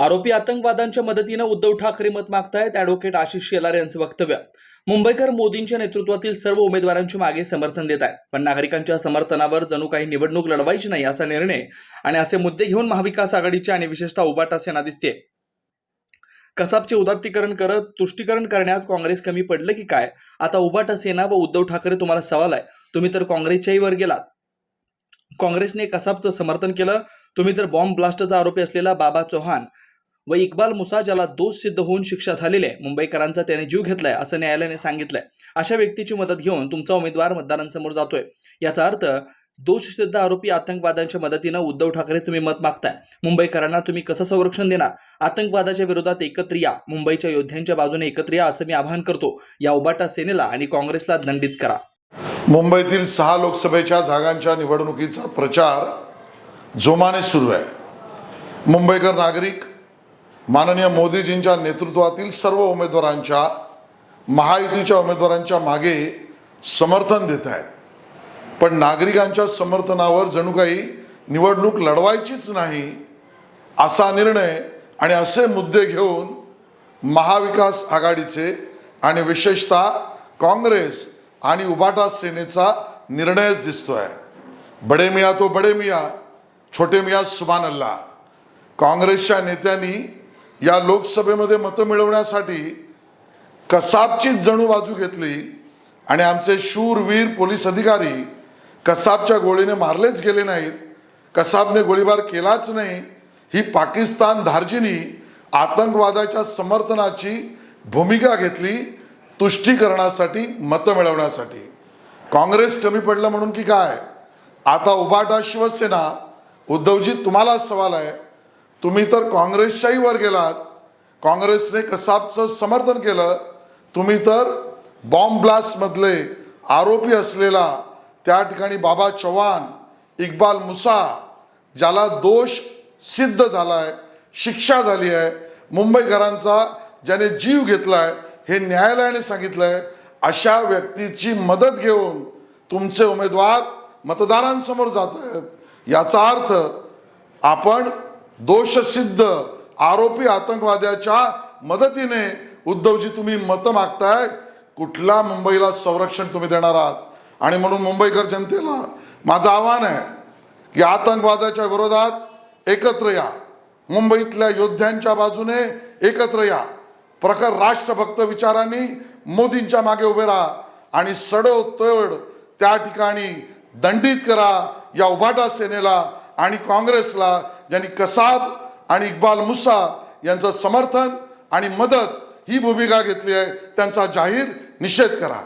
आरोपी आतंकवादांच्या मदतीनं उद्धव ठाकरे मत मागतायत. अॅडव्होकेट आशिष शेलार यांचं वक्तव्य. मुंबईकर मोदींच्या नेतृत्वातील सर्व उमेदवारांच्या मागे समर्थन देत आहेत पण नागरिकांच्या समर्थनावर जणू काही निवडणूक लढवायची नाही असा निर्णय आणि असे मुद्दे घेऊन महाविकास आघाडीची आणि विशेषतः उबाटा सेना दिसते कसाबचे उदात्तीकरण करत तुष्टीकरण करण्यात काँग्रेस कमी पडलं की काय? आता उबाटा सेना व उद्धव ठाकरे तुम्हाला सवाल आहे. तुम्ही तर काँग्रेसच्याही वर गेलात. काँग्रेसने कसाबचं समर्थन केलं. तुम्ही तर बॉम्ब ब्लास्टचा आरोपी असलेला बाबा चौहान. व इक्बाल मुसा ज्याला दोष सिद्ध होऊन शिक्षा झालेली आहे मुंबईकरांचा त्याने जीव घेतलाय असं न्यायालयाने सांगितलंय. अशा व्यक्तीची मदत घेऊन तुमचा उमेदवार मतदारांसमोर जातोय. याचा अर्थ दोष सिद्ध आरोपी आतंकवादांच्या मदतीनं उद्धव ठाकरे तुम्ही मत मागताय. मुंबईकरांना तुम्ही कसं संरक्षण देणार? आतंकवादाच्या विरोधात एकत्र या. मुंबईच्या योद्ध्यांच्या बाजूने एकत्र या असं मी आवाहन करतो. या उबाटा सेनेला आणि काँग्रेसला दंडित करा. मुंबईतील सहा लोकसभेच्या जागांच्या निवडणुकीचा प्रचार जोमाने सुरू आहे. मुंबईकर नागरिक माननीय मोदीजींच्या नेतृत्वातील सर्व उमेदवारांच्या महायुतीच्या उमेदवारांच्या मागे समर्थन देत आहेत. पण नागरिकांच्या समर्थनावर जणू काही निवडणूक लढवायचीच नाही असा निर्णय आणि असे मुद्दे घेऊन महाविकास आघाडीचे आणि विशेषतः काँग्रेस आणि उबाटा सेनेचा निर्णयच दिसतो आहे बडे मिया तो बडे मिया छोटे मिया सुभान अल्लाह काँग्रेसच्या नेत्यांनी या लोकसभेमध्ये मतं मिळवण्यासाठी कसाबचीच जणू बाजू घेतली आणि आमचे शूरवीर पोलीस अधिकारी कसाबच्या गोळीने मारलेच गेले नाहीत. कसाबने गोळीबार केलाच नाही. ही पाकिस्तान धार्जिनी आतंकवादाच्या समर्थनाची भूमिका घेतली तुष्टीकरणासाठी मतं मिळवण्यासाठी. काँग्रेस कमी पडलं म्हणून की काय? आता उभाटा शिवसेना उद्धवजी तुम्हाला सवाल आहे. तुम्ही तर काँग्रेसच्याही वर गेलात. काँग्रेसने कसाबचं समर्थन केलं. तुम्ही तर बॉम्ब ब्लास्टमधले आरोपी असलेला त्या ठिकाणी बाबा चव्हाण इक्बाल मुसा ज्याला दोष सिद्ध झाला आहे शिक्षा झाली आहे मुंबईकरांचा ज्याने जीव घेतला आहे हे न्यायालयाने सांगितलं आहे अशा व्यक्तीची मदत घेऊन तुमचे उमेदवार मतदारांसमोर जात आहेत याचा अर्थ आपण दोषसिद्ध आरोपी आतंकवाद्याच्या मदतीने उद्धवजी तुम्ही मतं मागताय कुठला मुंबईला संरक्षण तुम्ही देणार आहात? आणि म्हणून मुंबईकर जनतेला माझं आव्हान आहे की आतंकवादाच्या विरोधात एकत्र या. मुंबईतल्या योद्ध्यांच्या बाजूने एकत्र या. प्रखर राष्ट्रभक्त विचारांनी मोदींच्या मागे उभे राहा आणि सडोतड त्या ठिकाणी दंडित करा या उभाटा सेनेला आणि काँग्रेसला ज्यांनी कसाब आणि इक्बाल मुसा यांचं समर्थन आणि मदत ही भूमिका घेतली आहे. त्यांचा जाहीर निषेध करा.